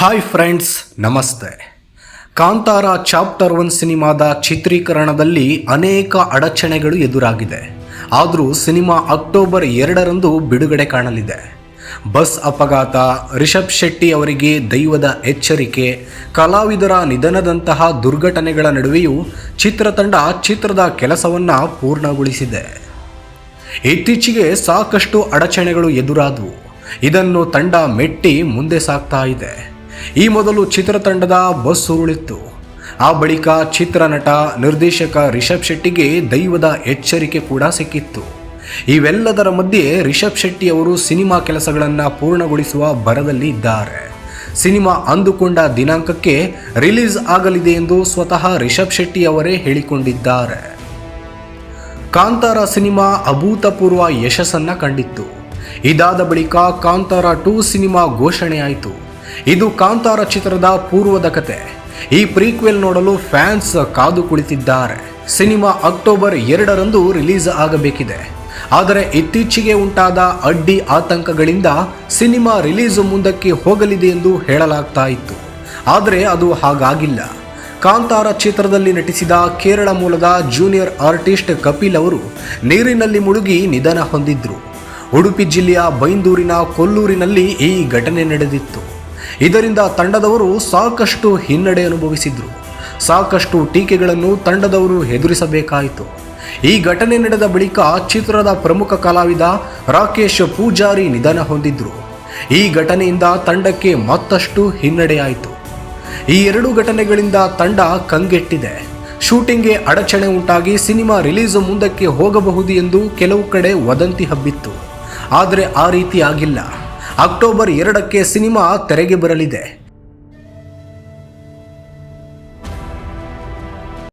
Hi friends ನಮಸ್ತೆ. Kantara chapter one ಸಿನಿಮಾದ ಚಿತ್ರೀಕರಣದಲ್ಲಿ ಅನೇಕ ಅಡಚಣೆಗಳು ಎದುರಾಗಿದೆ. ಆದರೂ ಸಿನಿಮಾ ಅಕ್ಟೋಬರ್ ಎರಡರಂದು ಬಿಡುಗಡೆ ಕಾಣಲಿದೆ. ಬಸ್ ಅಪಘಾತ, ರಿಷಬ್ ಶೆಟ್ಟಿ ಅವರಿಗೆ ದೈವದ ಎಚ್ಚರಿಕೆ, ಕಲಾವಿದರ ನಿಧನದಂತಹ ದುರ್ಘಟನೆಗಳ ನಡುವೆಯೂ ಚಿತ್ರತಂಡ ಚಿತ್ರದ ಕೆಲಸವನ್ನು ಪೂರ್ಣಗೊಳಿಸಿದೆ. ಇತ್ತೀಚೆಗೆ ಸಾಕಷ್ಟು ಅಡಚಣೆಗಳು ಎದುರಾದವು. ಇದನ್ನು ತಂಡ ಮೆಟ್ಟಿ ಮುಂದೆ ಸಾಗ್ತಾ ಇದೆ. ಈ ಮೊದಲು ಚಿತ್ರತಂಡದ ಬಸ್ ಉರುಳಿತ್ತು. ಆ ಬಳಿಕ ಚಿತ್ರನಟ ನಿರ್ದೇಶಕ ರಿಷಬ್ ಶೆಟ್ಟಿಗೆ ದೈವದ ಎಚ್ಚರಿಕೆ ಕೂಡ ಸಿಕ್ಕಿತ್ತು. ಇವೆಲ್ಲದರ ಮಧ್ಯೆ ರಿಷಬ್ ಶೆಟ್ಟಿ ಅವರು ಸಿನಿಮಾ ಕೆಲಸಗಳನ್ನು ಪೂರ್ಣಗೊಳಿಸುವ ಭರದಲ್ಲಿ ಇದ್ದಾರೆ. ಸಿನಿಮಾ ಅಂದುಕೊಂಡ ದಿನಾಂಕಕ್ಕೆ ರಿಲೀಸ್ ಆಗಲಿದೆ ಎಂದು ಸ್ವತಃ ರಿಷಬ್ ಶೆಟ್ಟಿ ಅವರೇ ಹೇಳಿಕೊಂಡಿದ್ದಾರೆ. ಕಾಂತಾರ ಸಿನಿಮಾ ಅಭೂತಪೂರ್ವ ಯಶಸ್ಸನ್ನ ಕಂಡಿತ್ತು. ಇದಾದ ಬಳಿಕ ಕಾಂತಾರ ಟೂ ಸಿನಿಮಾ ಘೋಷಣೆಯಾಯಿತು. ಇದು ಕಾಂತಾರ ಚಿತ್ರದ ಪೂರ್ವದ ಕತೆ. ಈ ಪ್ರೀಕ್ವೆಲ್ ನೋಡಲು ಫ್ಯಾನ್ಸ್ ಕಾದು ಕುಳಿತಿದ್ದಾರೆ. ಸಿನಿಮಾ ಅಕ್ಟೋಬರ್ ಎರಡರಂದು ರಿಲೀಸ್ ಆಗಬೇಕಿದೆ. ಆದರೆ ಇತ್ತೀಚೆಗೆ ಉಂಟಾದ ಅಡ್ಡಿ ಆತಂಕಗಳಿಂದ ಸಿನಿಮಾ ರಿಲೀಸ್ ಮುಂದಕ್ಕೆ ಹೋಗಲಿದೆ ಎಂದು ಹೇಳಲಾಗ್ತಾ ಇತ್ತು. ಆದರೆ ಅದು ಹಾಗಾಗಿಲ್ಲ. ಕಾಂತಾರ ಚಿತ್ರದಲ್ಲಿ ನಟಿಸಿದ ಕೇರಳ ಮೂಲದ ಜೂನಿಯರ್ ಆರ್ಟಿಸ್ಟ್ ಕಪಿಲ್ ಅವರು ನೀರಿನಲ್ಲಿ ಮುಳುಗಿ ನಿಧನ ಹೊಂದಿದ್ರು. ಉಡುಪಿ ಜಿಲ್ಲೆಯ ಬೈಂದೂರಿನ ಕೊಲ್ಲೂರಿನಲ್ಲಿ ಈ ಘಟನೆ ನಡೆದಿತ್ತು. ಇದರಿಂದ ತಂಡದವರು ಸಾಕಷ್ಟು ಹಿನ್ನಡೆ ಅನುಭವಿಸಿದ್ರು. ಸಾಕಷ್ಟು ಟೀಕೆಗಳನ್ನು ತಂಡದವರು ಎದುರಿಸಬೇಕಾಯಿತು. ಈ ಘಟನೆ ನಡೆದ ಬಳಿಕ ಚಿತ್ರದ ಪ್ರಮುಖ ಕಲಾವಿದ ರಾಕೇಶ್ ಪೂಜಾರಿ ನಿಧನ ಹೊಂದಿದ್ರು. ಈ ಘಟನೆಯಿಂದ ತಂಡಕ್ಕೆ ಮತ್ತಷ್ಟು ಹಿನ್ನಡೆಯಾಯಿತು. ಈ ಎರಡು ಘಟನೆಗಳಿಂದ ತಂಡ ಕಂಗೆಟ್ಟಿದೆ. ಶೂಟಿಂಗ್ಗೆ ಅಡಚಣೆ ಉಂಟಾಗಿ ಸಿನಿಮಾ ರಿಲೀಸ್ ಮುಂದಕ್ಕೆ ಹೋಗಬಹುದು ಎಂದು ಕೆಲವು ಕಡೆ ವದಂತಿ ಹಬ್ಬಿತ್ತು. ಆದರೆ ಆ ರೀತಿ ಆಗಿಲ್ಲ. ಅಕ್ಟೋಬರ್ ಎರಡಕ್ಕೆ ಸಿನಿಮಾ ತೆರೆಗೆ ಬರಲಿದೆ.